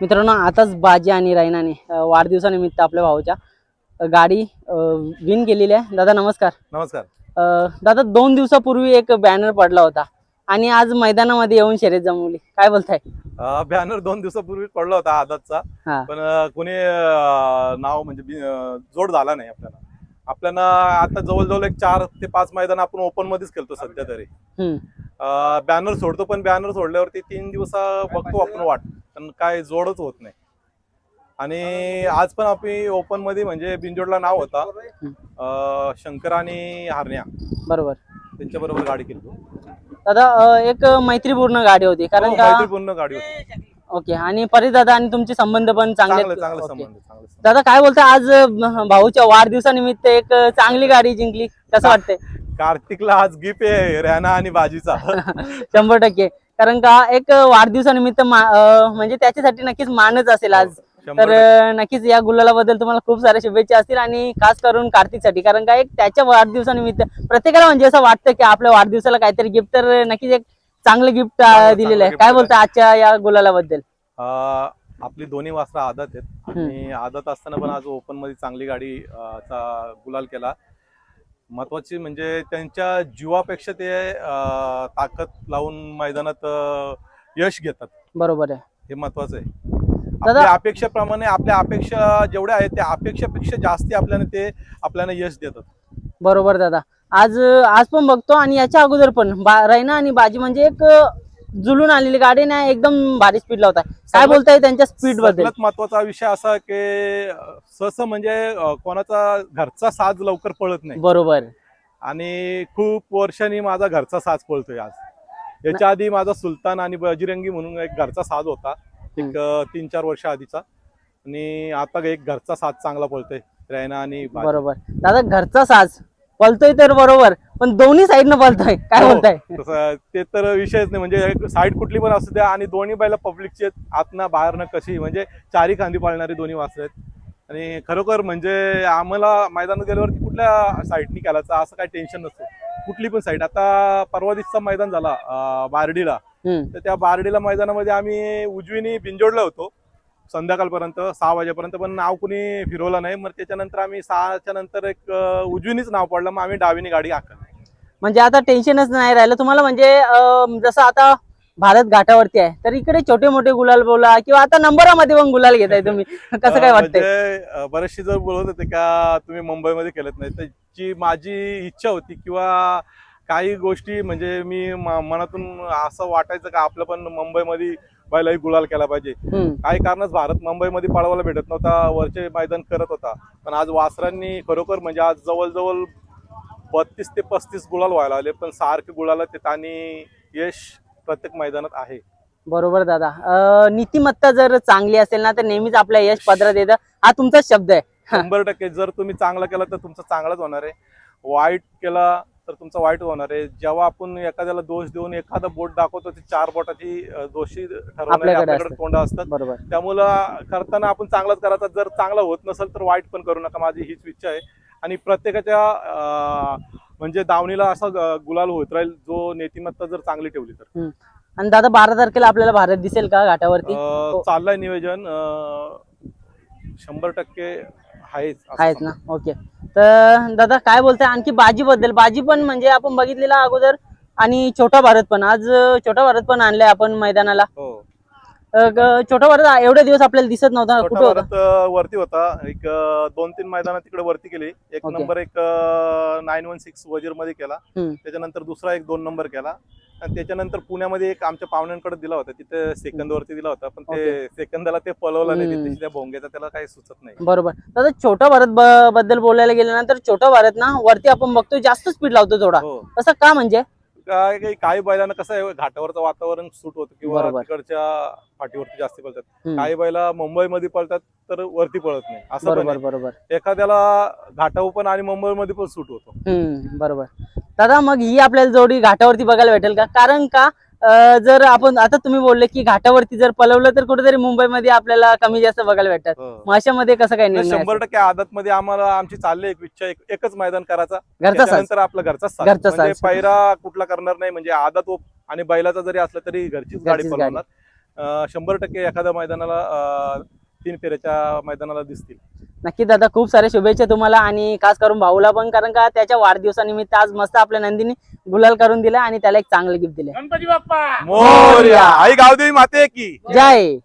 मित्रांनो आताच बाजी आणि रायनाने वाढदिवसानिमित्त आपल्या भाऊच्या गाडी विन केलेली आहे. दादा नमस्कार. नमस्कार. दादा दोन दिवसापूर्वी एक बॅनर पडला होता आणि आज मैदानामध्ये येऊन शर्यत जमवली. काय बोलताय? बॅनर दोन दिवसापूर्वी पडला होता आदतचा. पण कोणी नाव म्हणजे जोड झाला नाही आपल्याला. आपल्याला आता जवळजवळ एक चार ते पाच मैदान आपण ओपन मध्येच खेळतो सध्या तरी. बॅनर सोडतो पण बॅनर सोडल्यावरती तीन दिवस बघतो आपण वाट. पण काय जोडच होत नाही. आणि आज पण आपण ओपनमध्ये म्हणजे बिंजोडला नाव होता अं, शंकर आणि हारण्या. बरोबर. त्यांच्या बरोबर गाडी केली दादा अं, एक मैत्रीपूर्ण गाडी होती कारण हो, का मैत्रीपूर्ण गाडी होती. ओके आणि परी दादा आणि तुमचे संबंध पण चांगले चांगलं चांगलं ओके. संबंध चांगलं संबंध. दादा काय बोलताय आज अं, भाऊच्या वाढदिवसानिमित्त एक अं, चांगली गाडी जिंकली कसं वाटतंय? कार्तिकला आज गिफ्ट आहे रॅना आणि बाजीचा. शंभर टक्के. कारण का एक वाढदिवसानिमित्त म्हणजे त्याच्यासाठी नक्कीच मानच असेल आज. शंभर तर नक्कीच या गुलालाबद्दल तुम्हाला खूप साऱ्या शुभेच्छा असतील आणि खास करून कार्तिकसाठी. कारण का एक त्याच्या वाढदिवसानिमित्त प्रत्येकाला म्हणजे असं वाटतं की आपल्या वाढदिवसाला काहीतरी गिफ्ट तर नक्कीच एक चांगलं गिफ्ट दिलेलं आहे. काय बोलता आजच्या या गुलालाबद्दल? अं, आपली दोन्ही वासरा आदत आहेत. आणि आदत असताना पण आज ओपनमध्ये चांगली गाडी चा गुलाल केला. महत्वाची म्हणजे त्यांच्या जीवापेक्षा ते ताकद लावून मैदानात यश घेतात. बरोबर आहे. हे महत्वाचं आहे. दादा- आपल्या अपेक्षेप्रमाणे आपल्या अपेक्षा जेवढ्या आहेत त्या अपेक्षेपेक्षा जास्ती आपल्याला ते आपल्याला यश देतात. बरोबर दादा. आज आज पण बघतो आणि याच्या अगोदर पण. बा- रैना आणि बाजी म्हणजे एक जुलून आलेली गाडी ना एकदम भारी स्पीड लावताय काय सगळ्यात- बोलताय त्यांच्या स्पीडबद्दल? सगळ्यात महत्त्वाचा विषय असा की सहसा म्हणजे अं, कोणाचा घरचा साज लवकर पळत नाही. बरोबर. आणि खूप वर्षांनी माझा घरचा साज पळतोय आज. याच्या आधी माझा सुलतान आणि बजरंगी म्हणून एक घरचा साज होता एक अं, तीन चार वर्ष आधीचा. आणि आता एक घरचा साज चांगला पळतोय रैना आणि बाजी. बरोबर. दादा घरचा साज. पलतोय तर बरोबर पण दोन्ही साईडनं पलतोय काय हो. बोलताय? तसं ते तर विषयच नाही. म्हणजे साईड कुठली पण असू द्या आणि दोन्ही बैला पब्लिकची आहेत आतनं बाहेरनं कशी. म्हणजे चारी खांदी पाळणारी दोन्ही वासरं आहेत. आणि खरोखर म्हणजे आम्हाला मैदानात गेल्यावरती कुठल्या साईडनी केलाचं असं काही टेन्शन नसतं. कुठली पण साईड. आता परवा दिवसचा मैदान झाला बारडीला. तर त्या बारडीला मैदानामध्ये आम्ही उजवीनी बिंजोडला होतो. संध्याकाळपर्यंत सहा वाजेपर्यंत. पण नाव कुणी फिरवलं नाही. मग त्याच्यानंतर आम्ही सहाच्या नंतर एक उजवीनीच नाव पडलं. मग आम्ही डावीनी गाडी आखली. म्हणजे आता टेन्शनच नाही राहिलं. तुम्हाला म्हणजे जसं आता भारत घाटावरती आहे तर इकडे छोटे मोठे गुलाल बोला किंवा आता नंबरामध्ये पण गुलाल घेताय तुम्ही. कसं काय वाटतंय? म्हणजे बरेचसे जर बोलत होते का तुम्ही मुंबईमध्ये केलत नाही त्याची माझी इच्छा होती किंवा काही गोष्टी म्हणजे मी मनातून असं वाटायचं का आपलं पण मुंबईमध्ये बैलाही गुलाल केला पाहिजे. काही कारणच भारत मुंबईमध्ये पळवायला भेटत नव्हता वरचे मैदान करत होता. पण आज वासरांनी खरोखर म्हणजे आज जवळजवळ बत्तीस ते पस्तीस गुलाल व्हायला आले पण सारखे गुलाला ते आणि यश प्रत्येक मैदानात आहे. बरोबर दादा. अं, नीतिमत्ता जर चांगली असेल ना तर नेहमीच आपल्या यश पदरात येतं. हा तुमचाच शब्द आहे. शंभर टक्के. जर तुम्ही चांगला केला तर तुमचा चांगलाच होणार आहे. वाईट केला तर तुमचा वाईट होणार आहे. जेव्हा आपण एखाद्याला दोष देऊन एखादा बोट दाखवतो ते चार बोटाची अं, दोषी ठरवणारे आपल्याकडे आपल्याकडे असतात. तोंड असतात. बरोबर. त्यामुळं करताना आपण चांगलाच करायचा. जर चांगला होत नसेल तर वाईट पण करू नका. माझी हीच इच्छा आहे. आणि प्रत्येकाच्या म्हणजे दावणीला असा गुलाल होत राहील जो नीतिमत्ता जर चांगली ठेवली तर. आणि दादा बारा तारखेला आपल्याला भारत दिसेल का घाटावरती? हो. चाललंय नियोजन शंभर टक्के आहेच. ना? ओके. तर दादा काय बोलताय? आणखी बाजी बद्दल बाजी पण म्हणजे आपण बघितलेला अगोदर आणि छोटा भारत पण. आज छोटा भारत पण आणलाय आपण मैदानाला. हो. छोटा भारत एवढे दिवस आपल्याला दिसत नव्हता छोटा कुठे होता? भारत अं, वरती होता. एक अं, दोन तीन मैदानात तिकडे वरती केली. एक Okay. नंबर एक नाईन वन सिक्स वजीरमध्ये केला. हम्म. त्याच्यानंतर दुसरा एक दोन नंबर केला. आणि त्याच्यानंतर पुण्यामध्ये एक आमच्या पाहुण्यांकडे दिला होता. तिथे सेकंद वरती दिला होता. पण ते सेकंदाला ते पळवलं नाही. हम्म. तिथे त्या भोंग्याचा त्याला काही सुचत नाही. बरोबर. दादा छोटा भारत ब- बद्दल बोलायला गेल्यानंतर छोटा भारत ना वरती आपण बघतो जास्त स्पीड लावतो थोडा. हो. असं का म्हणजे? काय काही- काही बैलांना कसं आहे घाटावरचं वातावरण सूट होतं किंवा बरोबर. तिकडच्या फाटीवरती जास्त पळतात हम्म. काही बैला मुंबईमध्ये पळतात तर वरती पळत नाही असं पण बरोबर आहे. बरोबर एखाद्याला घाटावर पण आणि मुंबईमध्ये पण सूट होतो हम्म बरोबर दादा मग ही आपल्याला जोडी घाटावरती बघायला भेटेल का कारण का जर आपण आता तुम्ही बोलले की घाटावरती जर पलवलं तर कुठेतरी मुंबईमध्ये आपल्याला कमी जास्त बघायला भेटतात हो. मग अशामध्ये कसं काय निर्णय शंभर? टक्के आदत मध्ये आम्हाला आमची चालली एक इच्छा एक- एकच मैदान करायचा घरचा आपला घरचाच साज. घरचा म्हणजे. पैरा कुठला करणार नाही म्हणजे आदत ओप आणि बैलाचा जरी असला तरी घरचीच गाडी अं, शंभर टक्के एखाद्या मैदानाला तीन फेऱ्याच्या मैदानाला दिसतील नक्की दादा खूप साऱ्या शुभेच्छा तुम्हाला आणि खास करून भाऊला पण कारण का त्याच्या वाढदिवसानिमित्त आज मस्त आपल्या नंदीने गुलाल करून दिला आणि त्याला एक चांगलं गिफ्ट दिले गणपती बाप्पा! मोरया! आई गावदेवी माते की! जय!